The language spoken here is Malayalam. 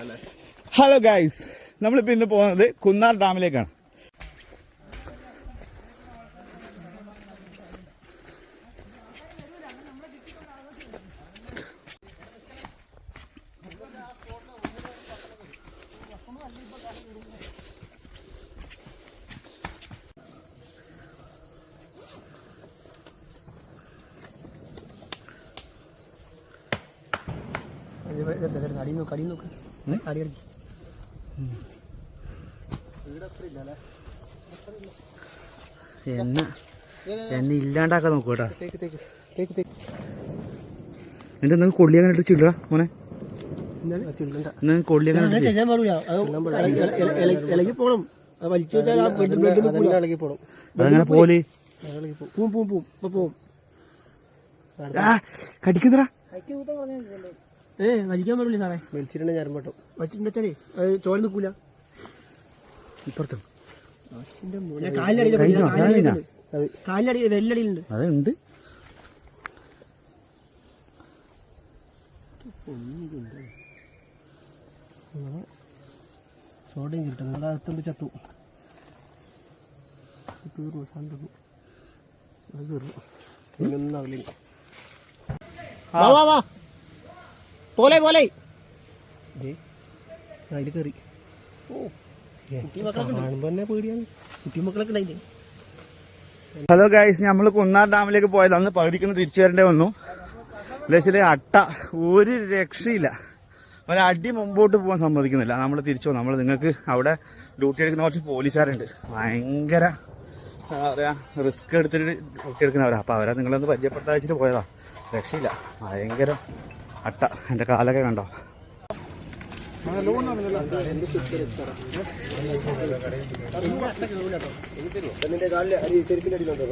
അല്ലേ? ഹലോ ഗായ്സ് നമ്മളിപ്പോൾ ഇന്ന് പോകുന്നത് കുന്നാർ ഡാമിലേക്കാണ്. നോക്ക് നോക്ക് എന്നെ എന്നെ ഇല്ലാണ്ടാക്കാൻ നോക്കൂ കേട്ടാ എന്റെ നിങ്ങൾ കൊള്ളി അങ്ങനെ ഇട്ട് ചില്ലറ മോനെ? കൊള്ളി അങ്ങനെ ഇട്ട് ചെയ്യാൻ പാടില്ല. ഇളകി പോണം. അത് വലിച്ചു വെച്ചാൽ ആ ബ്ലഡ് ബ്ലഡ് ഇളകി പോണം. അതങ്ങനെ പോലെ. ഇളകി പോകും പൂവും പൂവും പൂവും. ഇപ്പൊ പോവും. ആ കടിക്കുന്നടാ. ഏ വലിക്കാൻ പാടില്ല സാറേ? വലിച്ചിട്ടുണ്ടെ ഞാൻ പോട്ടോ വലിച്ചിട്ടുണ്ടെച്ചാലേ അത് ചോര നിൽക്കൂല. ഇപ്പുറത്തും. കാലിലടിയിലുണ്ട് കഴിഞ്ഞോ? കഴിഞ്ഞോ? കാലിലടി വെല്ലടിയിലുണ്ട്. അതുണ്ട് സോഡയും കിട്ടും. നിങ്ങളുടെ അടുത്തുണ്ട് ചത്തു. തീർന്നു തീർന്നു അത് തീർന്നു. പിന്നൊന്നും ആവില്ല വാ വാ വാ. പോലെ പോലെ. അതിൽ കയറി ഓ കുട്ടി മക്കളൊക്കെ കാണുമ്പോൾ തന്നെ പേടിയാണ്. കുട്ടി മക്കളൊക്കെ ഉണ്ടായില്ലേ ഹലോ ഗൈസ് നമ്മൾ കുന്നാർ ഡാമിലേക്ക് പോയത്. അന്ന് പകുതിക്കുന്ന തിരിച്ചു വരേണ്ടി വന്നു. എന്താ അട്ട ഒരു രക്ഷയില്ല. ഒരടി മുമ്പോട്ട് പോകാൻ സമ്മതിക്കുന്നില്ല. നമ്മൾ തിരിച്ചു നമ്മൾ നിങ്ങൾക്ക് അവിടെ ഡ്യൂട്ടി എടുക്കുന്ന കുറച്ച് പോലീസുകാരുണ്ട്. ഭയങ്കര എന്താ പറയാ റിസ്ക് എടുത്തിട്ട് ഡ്യൂട്ടി എടുക്കുന്നവരാ. അപ്പോൾ അവരെ നിങ്ങളൊന്ന് പരിചയപ്പെടുത്താൻ വെച്ചിട്ട് പോയതാ. രക്ഷയില്ല. ഭയങ്കര അട്ട. എന്റെ കാലൊക്കെ കണ്ടോ? കാലിൽ അടി ചെരുപ്പിന്റെ അടിയിലുണ്ടോ